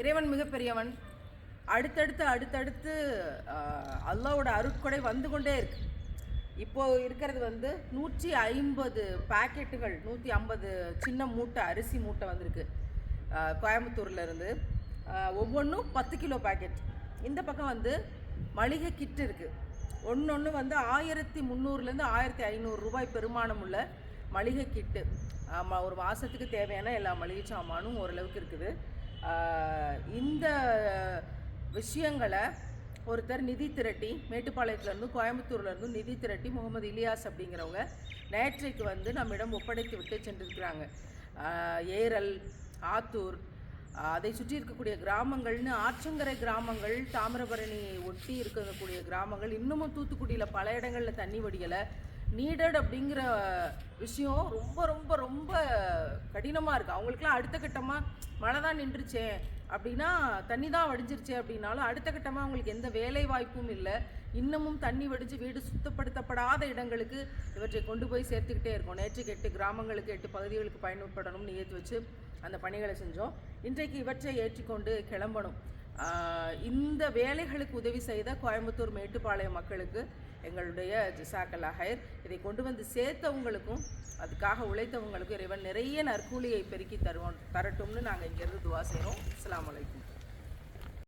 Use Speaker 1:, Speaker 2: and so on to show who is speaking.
Speaker 1: இறைவன் மிகப்பெரியவன். அடுத்தடுத்து அடுத்தடுத்து அல்லாவோட அருட்கொடை வந்து கொண்டே இருக்கு. இப்போது இருக்கிறது வந்து நூற்றி ஐம்பது பேக்கெட்டுகள் நூற்றி ஐம்பது சின்ன மூட்டை அரிசி மூட்டை வந்திருக்கு. கோயம்புத்தூர்லேருந்து ஒவ்வொன்றும் பத்து கிலோ பாக்கெட். இந்த பக்கம் வந்து மளிகை கிட்டு இருக்குது ஒன்று ஒன்று வந்து ஆயிரத்தி முந்நூறுலேருந்து ஆயிரத்தி ஐநூறு ரூபாய் பெருமானம் உள்ள மளிகை கிட்டு. ஒரு மாதத்துக்கு தேவையான எல்லா மளிகை சாமானும் ஓரளவுக்கு இருக்குது. இந்த விஷயங்களை ஒருத்தர் நிதி திரட்டி மேட்டுப்பாளையத்துலேருந்து கோயம்புத்தூர்லேருந்து நிதி திரட்டி முகமது இலியாஸ் அப்படிங்கிறவங்க நேற்றைக்கு வந்து நம்மிடம் ஒப்படைத்து விட்டு சென்றிருக்கிறாங்க ஏரல் ஆத்தூர் அதை சுற்றி இருக்கக்கூடிய கிராமங்கள்னு ஆற்றங்கரை கிராமங்கள் தாமிரபரணியை ஒட்டி இருக்கக்கூடிய கிராமங்கள் இன்னமும் தூத்துக்குடியில் பல இடங்களில் தண்ணி வடியலை. நீடட் அப்படிங்கிற விஷயம் ரொம்ப ரொம்ப ரொம்ப கடினமாக இருக்குது அவங்களுக்குலாம் அடுத்த கட்டமாக மழை தான் நின்றுச்சே அப்படின்னா தண்ணி தான் வடிஞ்சிருச்சே அப்படின்னாலும் அடுத்த கட்டமாக அவங்களுக்கு எந்த வேலை வாய்ப்பும் இல்லை. இன்னமும் தண்ணி வடிஞ்சு வீடு சுத்தப்படுத்தப்படாத இடங்களுக்கு இவற்றை கொண்டு போய் சேர்த்துக்கிட்டே இருக்கோம். நேற்றுக்கு எட்டு கிராமங்களுக்கு எட்டு பகுதிகளுக்கு பயன்படணும்னு ஏற்றி வச்சு அந்த பணிகளை செஞ்சோம். இன்றைக்கு இவற்றை ஏற்றிக்கொண்டு கிளம்பணும். இந்த வேலைகளுக்கு உதவி செய்த கோயம்புத்தூர் மேட்டுப்பாளையம் மக்களுக்கு எங்களுடைய ஜிசாக்கல் அஹைர் இதை கொண்டு வந்து சேர்த்தவங்களுக்கும் அதுக்காக உழைத்தவங்களுக்கும் இறைவன் நிறைய நற்கூலியை பெருக்கி தருவோம் தரட்டும்னு நாங்கள் இங்கேருந்து துவா செய்கிறோம் அஸ்ஸலாமு அலைக்கும்.